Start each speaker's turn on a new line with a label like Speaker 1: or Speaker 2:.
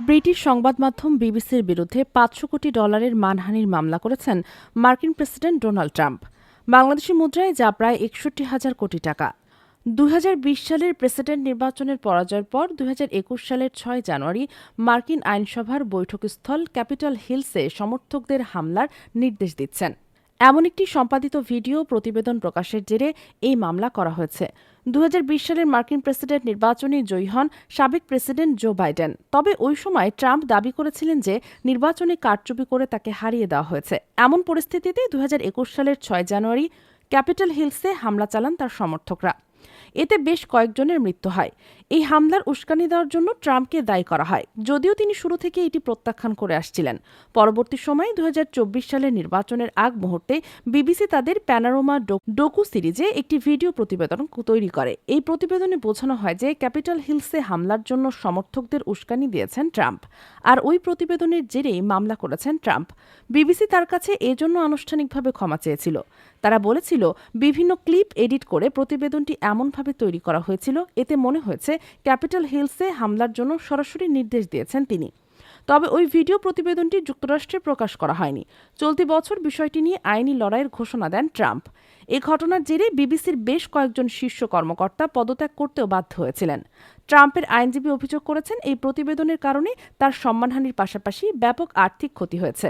Speaker 1: British সংবাদ মাধ্যম বিবিসির বিরুদ্ধে পাঁচশো কোটি ডলারের মানহানির মামলা করেছেন মার্কিন প্রেসিডেন্ট ডোনাল্ড ট্রাম্প। বাংলাদেশি মুদ্রায় যা প্রায় একষট্টি হাজার কোটি টাকা। দু হাজার বিশ সালের প্রেসিডেন্ট নির্বাচনের পরাজয়ের পর দু হাজার একুশ সালের ছয় জানুয়ারি মার্কিন আইনসভার বৈঠকস্থল ক্যাপিটাল হিলসে সমর্থকদের হামলার নির্দেশ দিচ্ছেন। এমন একটি সম্পাদিত ভিডিও প্রতিবেদন প্রকাশের জেরে এই মামলা করা হয়েছে। দু হাজার বিশ সালের মার্কিন প্রেসিডেন্ট নির্বাচনে জয়ী হন সাবেক প্রেসিডেন্ট জো বাইডেন। তবে ওই সময় ট্রাম্প দাবি করেছিলেন যে নির্বাচনে কারচুপি করে তাকে হারিয়ে দেওয়া হয়েছে। এমন পরিস্থিতিতে দু হাজার একুশ সালের ছয় জানুয়ারি ক্যাপিটাল হিলসে হামলা চালান তার সমর্থকরা। এতে বেশ কয়েকজনের মৃত্যু হয়। এই হামলার উস্কানি দেওয়ার জন্য ট্রাম্পকে দায়ী করা হয়। যদিও তিনি শুরু থেকে এটি প্রত্যাখ্যান করে আসছিলেন। পরবর্তী সময়ে দু সালের নির্বাচনের আগ মুহূর্তে বিবিসি তাদের প্যানারোমা ডোকু সিরিজে একটি ভিডিও প্রতিবেদন তৈরি করে। এই প্রতিবেদনে বোঝানো হয় যে ক্যাপিটাল হিলসে হামলার জন্য সমর্থকদের উস্কানি দিয়েছেন ট্রাম্প। আর ওই প্রতিবেদনের জেরেই মামলা করেছেন ট্রাম্প। বিবিসি তার কাছে এজন্য আনুষ্ঠানিকভাবে ক্ষমা চেয়েছিল। তারা বলেছিল, বিভিন্ন ক্লিপ এডিট করে প্রতিবেদনটি এমনভাবে তৈরি করা হয়েছিল, এতে মনে হয়েছে ক্যাপিটাল হিলসে হামলার জন্য সরাসরি নির্দেশ দিয়েছেন তিনি। তবে ওই ভিডিও প্রতিবেদনটি যুক্তরাষ্ট্রে প্রকাশ করা হয়নি। চলতি বছর বিষয়টি নিয়ে আইনি লড়াইয়ের ঘোষণা দেন ট্রাম্প। এ ঘটনার জেরে বিবিসির বেশ কয়েকজন শীর্ষ কর্মকর্তা পদত্যাগ করতেও বাধ্য হয়েছিলেন। ট্রাম্পের আইনজীবী অভিযোগ করেছেন, এই প্রতিবেদনের কারণে তার সম্মানহানির পাশাপাশি ব্যাপক আর্থিক ক্ষতি হয়েছে।